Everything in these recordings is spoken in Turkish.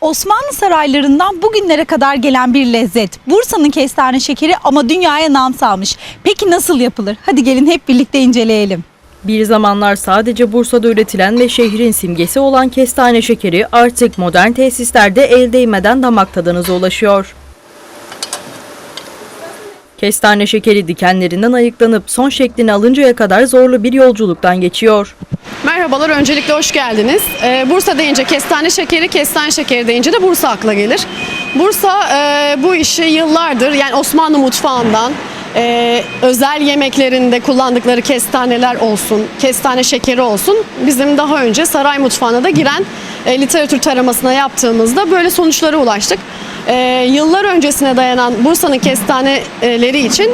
Osmanlı saraylarından bugünlere kadar gelen bir lezzet. Bursa'nın kestane şekeri ama dünyaya nam salmış. Peki nasıl yapılır? Hadi gelin hep birlikte inceleyelim. Bir zamanlar sadece Bursa'da üretilen ve şehrin simgesi olan kestane şekeri artık modern tesislerde el değmeden damak tadınıza ulaşıyor. Kestane şekeri dikenlerinden ayıklanıp son şeklini alıncaya kadar zorlu bir yolculuktan geçiyor. Merhabalar, öncelikle hoş geldiniz. Ee, Bursa deyince kestane şekeri, kestane şekeri deyince de Bursa akla gelir. Bursa e, bu işi yıllardır, yani Osmanlı mutfağından, e, özel yemeklerinde kullandıkları kestaneler olsun, kestane şekeri olsun, bizim daha önce saray mutfağına da giren e, literatür taramasına yaptığımızda böyle sonuçlara ulaştık. E, yıllar öncesine dayanan Bursa'nın kestaneleri için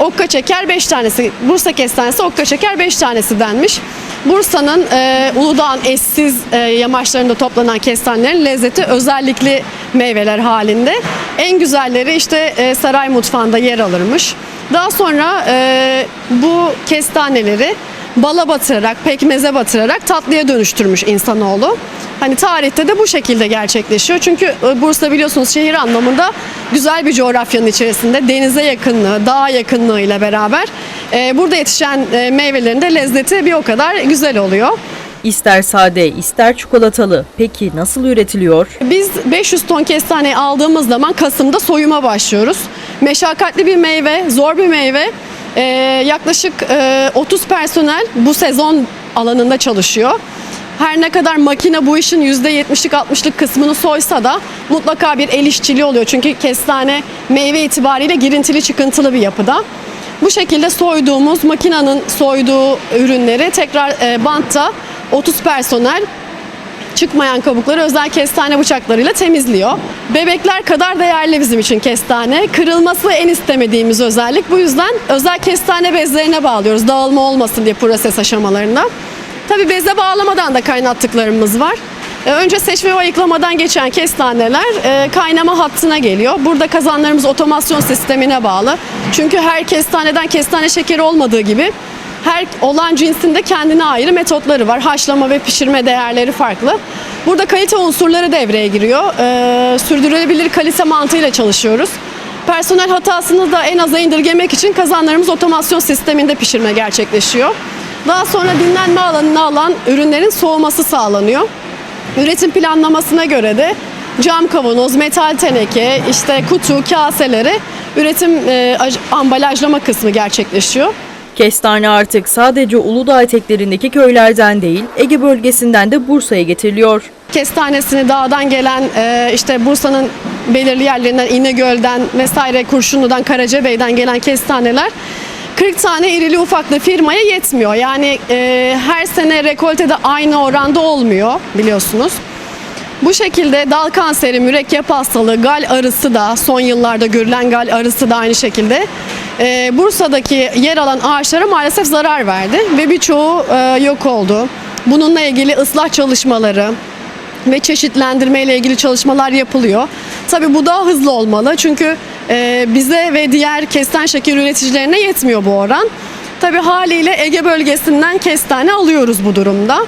okka çeker 5 tanesi, Bursa kestanesi okka çeker 5 tanesi denmiş. Bursa'nın e, Uludağ'ın eşsiz e, yamaçlarında toplanan kestanelerin lezzeti özellikli meyveler halinde. En güzelleri işte e, saray mutfağında yer alırmış. Daha sonra e, bu kestaneleri bala batırarak, pekmeze batırarak tatlıya dönüştürmüş insanoğlu. Hani tarihte de bu şekilde gerçekleşiyor. Çünkü e, Bursa biliyorsunuz şehir anlamında güzel bir coğrafyanın içerisinde denize yakınlığı, dağ yakınlığı ile beraber e, burada yetişen e, meyvelerin de lezzeti bir o kadar güzel oluyor. İster sade, ister çikolatalı. Peki nasıl üretiliyor? Biz 500 ton kestaneyi aldığımız zaman Kasım'da soyuma başlıyoruz. Meşakkatli bir meyve, zor bir meyve. Ee, yaklaşık e, 30 personel bu sezon alanında çalışıyor. Her ne kadar makine bu işin %70'lik 60'lık kısmını soysa da mutlaka bir el işçiliği oluyor. Çünkü kestane meyve itibariyle girintili çıkıntılı bir yapıda. Bu şekilde soyduğumuz, makinenin soyduğu ürünleri tekrar e, bantta 30 personel çıkmayan kabukları özel kestane bıçaklarıyla temizliyor. Bebekler kadar değerli bizim için kestane. Kırılması en istemediğimiz özellik. Bu yüzden özel kestane bezlerine bağlıyoruz. Dağılma olmasın diye proses aşamalarında. Tabi beze bağlamadan da kaynattıklarımız var. Ee, Önce seçme ve ayıklamadan geçen kestaneler e, kaynama hattına geliyor. Burada kazanlarımız otomasyon sistemine bağlı. Çünkü her kestaneden kestane şekeri olmadığı gibi her olan cinsinde kendine ayrı metotları var. Haşlama ve pişirme değerleri farklı. Burada kalite unsurları devreye giriyor. Ee, sürdürülebilir kalite mantığıyla çalışıyoruz. Personel hatasını da en aza indirgemek için kazanlarımız otomasyon sisteminde pişirme gerçekleşiyor. Daha sonra dinlenme alanına alan ürünlerin soğuması sağlanıyor. Üretim planlamasına göre de cam kavanoz, metal teneke, işte kutu, kaseleri üretim e, aj- ambalajlama kısmı gerçekleşiyor. Kestane artık sadece Uludağ eteklerindeki köylerden değil, Ege bölgesinden de Bursa'ya getiriliyor. Kestanesini dağdan gelen e, işte Bursa'nın belirli yerlerinden İnegöl'den vesaire Kurşunlu'dan Karacabey'den gelen kestaneler 40 tane irili ufaklı firmaya yetmiyor. Yani e, her sene rekolte de aynı oranda olmuyor biliyorsunuz. Bu şekilde dal kanseri, mürekkep hastalığı, gal arısı da son yıllarda görülen gal arısı da aynı şekilde e, Bursa'daki yer alan ağaçlara maalesef zarar verdi ve birçoğu e, yok oldu. Bununla ilgili ıslah çalışmaları, ve çeşitlendirme ile ilgili çalışmalar yapılıyor. Tabii bu daha hızlı olmalı çünkü bize ve diğer kestane şeker üreticilerine yetmiyor bu oran. Tabii haliyle Ege bölgesinden kestane alıyoruz bu durumda.